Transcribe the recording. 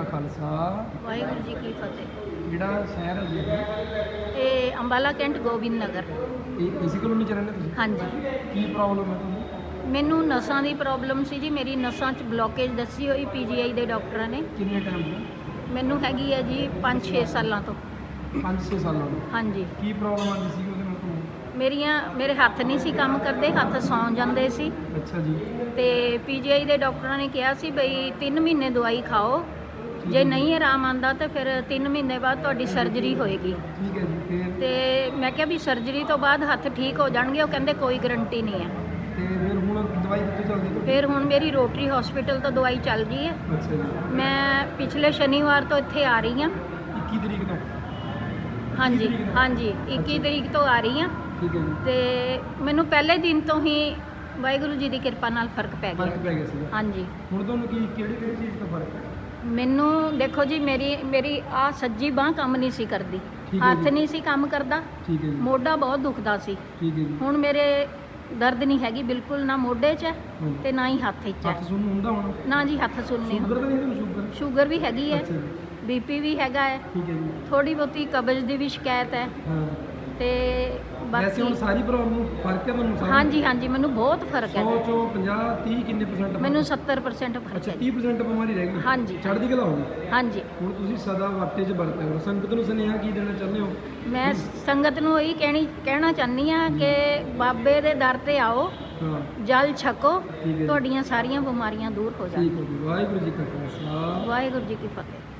ਕਾ ਖਾਲਸਾ? ਵਾਹਿਗੁਰੂ ਜੀ ਕੀ ਫਤਿਹ। ਜਿਹੜਾ ਸ਼ਹਿਰ ਹੈ ਜੀ? ਇਹ ਅੰਬਾਲਾ ਕੈਂਟ ਗੋਬਿੰਦ ਨਗਰ। ਇਹ ਇਸੇ ਕਲੋਨੀ ਚ ਰਹਿੰਦੇ ਤੁਸੀਂ? ਹਾਂਜੀ। ਕੀ ਪ੍ਰੋਬਲਮ ਹੈ ਤੁਹਾਨੂੰ? ਮੈਨੂੰ ਨਸਾਂ ਦੀ ਪ੍ਰੋਬਲਮ ਸੀ ਜੀ। ਮੇਰੀ ਨਸਾਂ 'ਚ ਬਲੋਕੇਜ ਦੱਸੀ ਹੋਈ ਪੀਜੀਆਈ ਦੇ ਡਾਕਟਰਾਂ ਨੇ। ਕਿੰਨੇ ਟਾਈਮ ਤੋਂ? ਮੈਨੂੰ ਹੈਗੀ ਹੈ ਜੀ 5-6 ਸਾਲਾਂ ਤੋਂ। 5-6 ਸਾਲਾਂ ਤੋਂ? ਹਾਂਜੀ। ਕੀ ਪ੍ਰੋਬਲਮ ਆਉਂਦੀ ਸੀ ਉਹਦੇ ਨਾਲ ਤੁਹਾਨੂੰ? ਮੇਰੀਆਂ ਮੇਰੇ ਹੱਥ ਨਹੀਂ ਸੀ ਕੰਮ ਕਰਦੇ ਹੱਥ ਸੌਂ ਜਾਂਦੇ ਸੀ। ਅੱਛਾ ਜੀ। ਤੇ ਪੀਜੀਆਈ ਦੇ ਡਾਕਟਰਾਂ ਨੇ ਕਿਹਾ ਸੀ ਬਈ 3 ਮਹੀਨੇ ਦਵਾਈ ਖਾਓ। ਜੇ ਨਹੀਂ ਆਰਾਮ ਆਂਦਾ ਤਾਂ ਫਿਰ 3 ਮਹੀਨੇ ਬਾਅਦ ਤੁਹਾਡੀ ਸਰਜਰੀ ਹੋਏਗੀ। ਠੀਕ ਹੈ ਜੀ ਫਿਰ? ਤੇ ਮੈਂ ਕਿਹਾ ਵੀ ਸਰਜਰੀ ਤੋਂ ਬਾਅਦ ਹੱਥ ਠੀਕ ਹੋ ਜਾਣਗੇ ਉਹ ਕਹਿੰਦੇ ਕੋਈ ਗਰੰਟੀ ਨਹੀਂ ਹੈ। ਤੇ ਫਿਰ ਹੁਣ ਦਵਾਈ ਕਿੱਥੋਂ ਚੱਲਦੀ ਤੁਹਾਡੀ? ਫਿਰ ਹੁਣ ਮੇਰੀ ਰੋਟਰੀ ਹਸਪੀਟਲ ਤੋਂ ਦਵਾਈ ਚੱਲ ਰਹੀ ਹੈ। ਅੱਛਾ ਜੀ। ਮੈਂ ਪਿਛਲੇ ਸ਼ਨੀਵਾਰ ਤੋਂ ਇੱਥੇ ਆ ਰਹੀ ਹਾਂ। 21 ਤਰੀਕ ਤੋਂ? ਹਾਂਜੀ ਤਰੀਕ ਨੂੰ? ਹਾਂਜੀ 21 ਤਰੀਕ ਤੋਂ ਆ ਰਹੀ ਹਾਂ। ਠੀਕ ਹੈ ਜੀ। ਤੇ ਮੈਨੂੰ ਪਹਿਲੇ ਦਿਨ ਤੋਂ ਹੀ ਵਾਹਿਗੁਰੂ ਜੀ ਦੀ ਕਿਰਪਾ ਨਾਲ ਫ਼ਰਕ ਪੈ ਫ਼ਰਕ ਗਿਆ ਪੈ ਗਿਆ ਸੀਗਾ। ਹਾਂਜੀ। ਹੁਣ ਤੁਹਾਨੂੰ ਕੀ ਕਿਹੜੀ ਕਿਹੜੀ ਚੀਜ਼ ਤੋਂ ਫ਼ਰਕ ਹੈ? ਮੈਨੂੰ ਦੇਖੋ ਜੀ ਮੇਰੀ ਮੇਰੀ ਆ ਸੱਜੀ ਬਾਹ ਕੰਮ ਨਹੀਂ ਸੀ ਕਰਦੀ। ਠੀਕ ਹੈ ਹੱਥ ਜੀ। ਨਹੀਂ ਸੀ ਕੰਮ ਕਰਦਾ। ਠੀਕ ਹੈ ਜੀ। ਮੋਢਾ ਬਹੁਤ ਦੁਖਦਾ ਸੀ। ਠੀਕ ਹੈ ਜੀ। ਹੁਣ ਮੇਰੇ ਦਰਦ ਨਹੀਂ ਹੈਗੀ ਬਿਲਕੁਲ ਨਾ ਮੋਢੇ 'ਚ ਹੈ ਹਾਂਜੀ। ਤੇ ਨਾ ਹੀ ਹੱਥ 'ਚ ਹੈ। ਹੱਥ ਸੁਣ ਹੁੰਦਾ ਹੁਣ? ਨਾ ਜੀ ਹੱਥ ਸੁੰਨੇ ਸ਼ੂਗਰ ਤਾਂ ਨਹੀਂ ਤੁਹਾਨੂੰ ਸ਼ੂਗਰ? ਸ਼ੂਗਰ ਵੀ ਹੈਗੀ ਹੈ। ਅੱਛਾ ਜੀ। ਬੀਪੀ ਵੀ ਹੈਗਾ ਹੈ। ਠੀਕ ਹੈ ਜੀ। ਥੋੜੀ ਬਹੁਤੀ ਕਬਜ਼ ਦੀ ਵੀ ਸ਼ਿਕਾਇਤ ਹੈ। ਹਾਂ। ਤੇ ਵੈਸੇ ਹੁਣ ਬਾਕੀ ਸਾਰੀ ਪ੍ਰੋਬਲਮ ਨੂੰ ਫ਼ਰਕ ਹੈ ਤੁਹਾਨੂੰ ਸਾਰੀ ਹਾਂਜੀ ਹਾਂਜੀ ਮੈਨੂੰ ਬਹੁਤ ਫ਼ਰਕ 100 ਹੈ ਚੋਂ 50 30 ਕਿੰਨੇ ਪਰਸੈਂਟ ਮੈਨੂੰ 70% ਫ਼ਰਕ ਅੱਛਾ ਹੈ ਜੀ। 30% ਬਿਮਾਰੀ ਰਹਿ ਗਈ। ਹਾਂਜੀ। ਚੜ੍ਹਦੀ ਕਲਾ ਹੋ ਗਈ। ਹਾਂਜੀ। ਹੁਣ ਤੁਸੀਂ ਸਦਾ ਵਾਟੇ 'ਚ ਵਰਤਿਆ ਕਰੋ। ਸੰਗਤ ਨੂੰ ਸੁਨੇਹਾ ਕੀ ਦੇਣਾ ਚਾਹੁੰਦੇ ਹੋ? ਮੈਂ ਸੰਗਤ ਨੂੰ ਇਹੀ ਕਹਿਣੀ ਕਹਿਣਾ ਚਾਹੁੰਦੀ ਆ ਕਿ ਬਾਬੇ ਦੇ ਦਰ ਤੇ ਆਓ। ਹਾਂ। ਜਲ ਛਕੋ। ਠੀਕ ਹੈ ਜੀ। ਤੁਹਾਡੀਆਂ ਸਾਰੀਆਂ ਬਿਮਾਰੀਆਂ ਦੂਰ ਹੋ ਠੀਕ ਜਾਣ। ਹੈ ਜੀ। ਵਾਹਿਗੁਰੂ ਜੀ ਕਾ ਖਾਲਸਾ। ਵਾਹਿਗੁਰੂ ਜੀ ਕੀ ਫਤਿਹ।